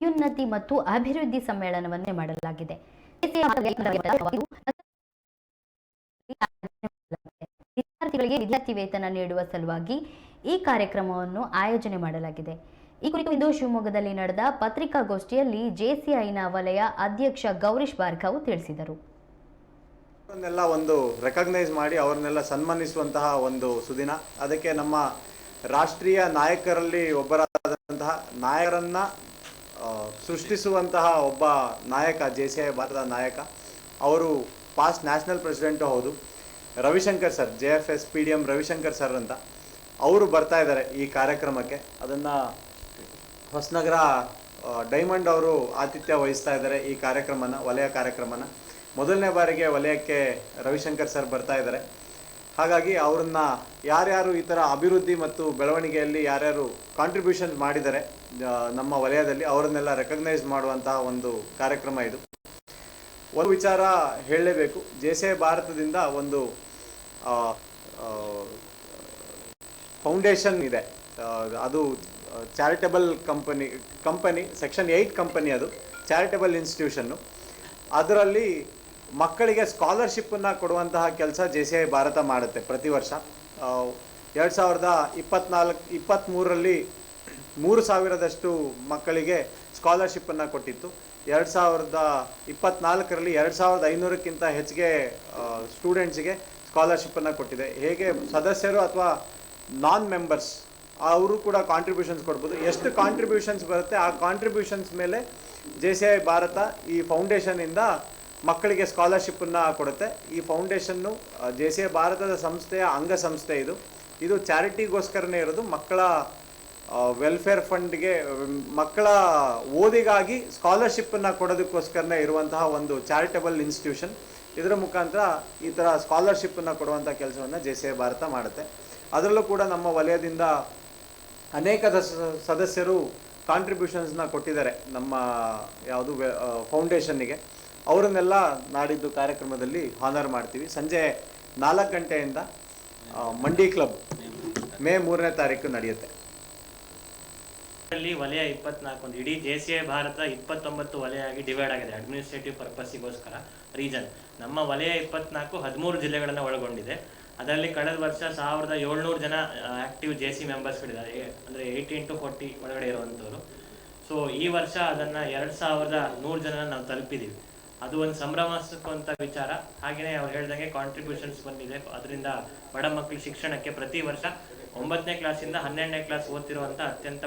ಅತ್ಯುನ್ನತಿ ಮತ್ತು ಅಭಿವೃದ್ಧಿ ಸಮ್ಮೇಳನವನ್ನೇ ಮಾಡಲಾಗಿದೆ. ವಿದ್ಯಾರ್ಥಿಗಳಿಗೆ ವಿದ್ಯಾರ್ಥಿ ವೇತನ ನೀಡುವ ಸಲುವಾಗಿ ಈ ಕಾರ್ಯಕ್ರಮವನ್ನು ಆಯೋಜನೆ ಮಾಡಲಾಗಿದೆ. ಈ ಕುರಿತು ಇಂದು ಶಿವಮೊಗ್ಗದಲ್ಲಿ ನಡೆದ ಪತ್ರಿಕಾಗೋಷ್ಠಿಯಲ್ಲಿ ಜೆಸಿಐನ ವಲಯ ಅಧ್ಯಕ್ಷ ಗೌರೀಶ್ ಭಾರ್ಗವ್ ತಿಳಿಸಿದರು. ಒಂದು ರೆಕಗ್ನೈಸ್ ಮಾಡಿ ಅವರನ್ನೆಲ್ಲ ಸನ್ಮಾನಿಸುವಂತಹ ಒಂದು ಸುದಿನ. ಅದಕ್ಕೆ ನಮ್ಮ ರಾಷ್ಟ್ರೀಯ ನಾಯಕರಲ್ಲಿ ಒಬ್ಬರಾದಂತಹ ನಾಯಕರನ್ನ ಸೃಷ್ಟಿಸುವಂತಹ ಒಬ್ಬ ನಾಯಕ ಜೆ ಸಿ ಐ ಭಾರತದ ನಾಯಕ. ಅವರು ಪಾಸ್ಟ್ ನ್ಯಾಷನಲ್ ಪ್ರೆಸಿಡೆಂಟು ಹೌದು. Ravishankar sir J F S P D M Ravishankar sir ಅಂತ. ಅವರು ಬರ್ತಾ ಇದ್ದಾರೆ ಈ ಕಾರ್ಯಕ್ರಮಕ್ಕೆ. ಅದನ್ನು ಹೊಸನಗರ ಡೈಮಂಡ್ ಅವರು ಆತಿಥ್ಯ ವಹಿಸ್ತಾ ಇದ್ದಾರೆ ಈ ಕಾರ್ಯಕ್ರಮನ, ವಲಯ ಕಾರ್ಯಕ್ರಮನ. ಮೊದಲನೇ ಬಾರಿಗೆ ವಲಯಕ್ಕೆ ರವಿಶಂಕರ್ ಸರ್ ಬರ್ತಾ ಇದ್ದಾರೆ. ಹಾಗಾಗಿ ಅವ್ರನ್ನ ಯಾರ್ಯಾರು ಈ ಥರ ಅಭಿವೃದ್ಧಿ ಮತ್ತು ಬೆಳವಣಿಗೆಯಲ್ಲಿ ಯಾರ್ಯಾರು ಕಾಂಟ್ರಿಬ್ಯೂಷನ್ ಮಾಡಿದ್ದಾರೆ ನಮ್ಮ ವಲಯದಲ್ಲಿ ಅವರನ್ನೆಲ್ಲ ರೆಕಗ್ನೈಸ್ ಮಾಡುವಂತಹ ಒಂದು ಕಾರ್ಯಕ್ರಮ ಇದು. ಒಂದು ವಿಚಾರ ಹೇಳಲೇಬೇಕು. ಜೆ ಸಿ ಭಾರತದಿಂದ ಒಂದು ಫೌಂಡೇಶನ್ ಇದೆ. ಅದು charitable company company section eight company ಅದು ಚಾರಿಟಬಲ್ ಇನ್ಸ್ಟಿಟ್ಯೂಷನ್ನು ಅದರಲ್ಲಿ ಮಕ್ಕಳಿಗೆ ಸ್ಕಾಲರ್ಶಿಪ್ಪನ್ನು ಕೊಡುವಂತಹ ಕೆಲಸ ಜೆ ಸಿ ಐ ಭಾರತ ಮಾಡುತ್ತೆ ಪ್ರತಿ ವರ್ಷ. ಎರಡು ಸಾವಿರದ ಇಪ್ಪತ್ನಾಲ್ಕು ಇಪ್ಪತ್ತ್ಮೂರರಲ್ಲಿ ಮೂರು ಸಾವಿರದಷ್ಟು ಮಕ್ಕಳಿಗೆ ಸ್ಕಾಲರ್ಶಿಪ್ಪನ್ನು ಕೊಟ್ಟಿತ್ತು. ಎರಡು ಸಾವಿರದ ಇಪ್ಪತ್ನಾಲ್ಕರಲ್ಲಿ ಎರಡು ಸಾವಿರದ ಐನೂರಕ್ಕಿಂತ ಹೆಚ್ಚಿಗೆ ಸ್ಟೂಡೆಂಟ್ಸಿಗೆ ಸ್ಕಾಲರ್ಶಿಪ್ಪನ್ನು ಕೊಟ್ಟಿದೆ. ಹೇಗೆ ಸದಸ್ಯರು ಅಥವಾ ನಾನ್ ಮೆಂಬರ್ಸ್ ಅವರು ಕೂಡ ಕಾಂಟ್ರಿಬ್ಯೂಷನ್ಸ್ ಕೊಡ್ಬೋದು. ಎಷ್ಟು ಕಾಂಟ್ರಿಬ್ಯೂಷನ್ಸ್ ಬರುತ್ತೆ ಆ ಕಾಂಟ್ರಿಬ್ಯೂಷನ್ಸ್ ಮೇಲೆ ಜೆ ಸಿ ಐ ಭಾರತ ಈ ಫೌಂಡೇಶನಿಂದ ಮಕ್ಕಳಿಗೆ ಸ್ಕಾಲರ್ಶಿಪ್ಪನ್ನು ಕೊಡುತ್ತೆ. ಈ ಫೌಂಡೇಶನ್ನು ಜೆ ಸಿ ಎ ಭಾರತದ ಸಂಸ್ಥೆಯ ಅಂಗಸಂಸ್ಥೆ ಇದು. ಇದು ಚಾರಿಟಿಗೋಸ್ಕರನೇ ಇರೋದು. ಮಕ್ಕಳ ವೆಲ್ಫೇರ್ ಫಂಡ್ಗೆ ಮಕ್ಕಳ ಓದಿಗಾಗಿ ಸ್ಕಾಲರ್ಶಿಪ್ಪನ್ನು ಕೊಡೋದಕ್ಕೋಸ್ಕರನೇ ಇರುವಂತಹ ಒಂದು ಚಾರಿಟಬಲ್ ಇನ್ಸ್ಟಿಟ್ಯೂಷನ್ ಇದರ ಮುಖಾಂತರ ಈ ಥರ ಸ್ಕಾಲರ್ಶಿಪ್ಪನ್ನು ಕೊಡುವಂಥ ಕೆಲಸವನ್ನು ಜೆ ಸಿ ಎ ಭಾರತ ಮಾಡುತ್ತೆ. ಅದರಲ್ಲೂ ಕೂಡ ನಮ್ಮ ವಲಯದಿಂದ ಅನೇಕ ದಸ- ಸದಸ್ಯರು ಕಾಂಟ್ರಿಬ್ಯೂಷನ್ಸ್ನ ಕೊಟ್ಟಿದ್ದಾರೆ ನಮ್ಮ, ಯಾವುದು ಫೌಂಡೇಶನ್ನಿಗೆ ಅವರನ್ನೆಲ್ಲ ನಾಡಿದ್ದು ಕಾರ್ಯಕ್ರಮದಲ್ಲಿ ಹಾನರ್ ಮಾಡ್ತೀವಿ. ಸಂಜೆ ನಾಲ್ಕು ಗಂಟೆಯಿಂದ ಮಂಡಿ ಕ್ಲಬ್ ಮೇ ಮೂರನೇ ತಾರೀಕು ನಡೆಯುತ್ತೆ. ವಲಯ ಇಪ್ಪತ್ನಾಲ್ಕು ಇಡೀ ಐ ಭಾರತ ಇಪ್ಪತ್ತೊಂಬತ್ತು ವಲಯ ಆಗಿ ಡಿವೈಡ್ ಆಗಿದೆ ಅಡ್ಮಿನಿಸ್ಟ್ರೇಟಿವ್ ಪರ್ಪಸ್ಗೋಸ್ಕರ ರೀಜನ್ ನಮ್ಮ ವಲಯ ಇಪ್ಪತ್ನಾಲ್ಕು ಹದಿಮೂರು ಜಿಲ್ಲೆಗಳನ್ನು ಒಳಗೊಂಡಿದೆ. ಅದರಲ್ಲಿ ಕಳೆದ ವರ್ಷ ಸಾವಿರದ ಏಳ್ನೂರು ಜನ ಆಕ್ಟಿವ್ ಜೆ ಸಿ ಮೆಂಬರ್ಸ್ಗಳಿದ್ದಾರೆ ಅಂದರೆ ಏಯ್ಟೀನ್ ಟು ಫೋರ್ಟಿ ಒಳಗಡೆ ಇರುವಂಥವ್ರು. ಸೊ ಈ ವರ್ಷ ಅದನ್ನು ಎರಡು ಸಾವಿರದ ನೂರು ಜನ ನಾವು ತಲುಪಿದ್ದೀವಿ ಅದು ಒಂದು ಸಂಭ್ರಮಿಸುವಂಥ ವಿಚಾರ. ಹಾಗೆಯೇ ಅವ್ರು ಹೇಳ್ದಂಗೆ ಕಾಂಟ್ರಿಬ್ಯೂಷನ್ಸ್ ಬಂದಿದೆ. ಅದರಿಂದ ಬಡ ಮಕ್ಕಳ ಶಿಕ್ಷಣಕ್ಕೆ ಪ್ರತಿ ವರ್ಷ ಒಂಬತ್ತನೇ ಕ್ಲಾಸಿಂದ ಹನ್ನೆರಡನೇ ಕ್ಲಾಸ್ ಓದ್ತಿರುವಂಥ ಅತ್ಯಂತ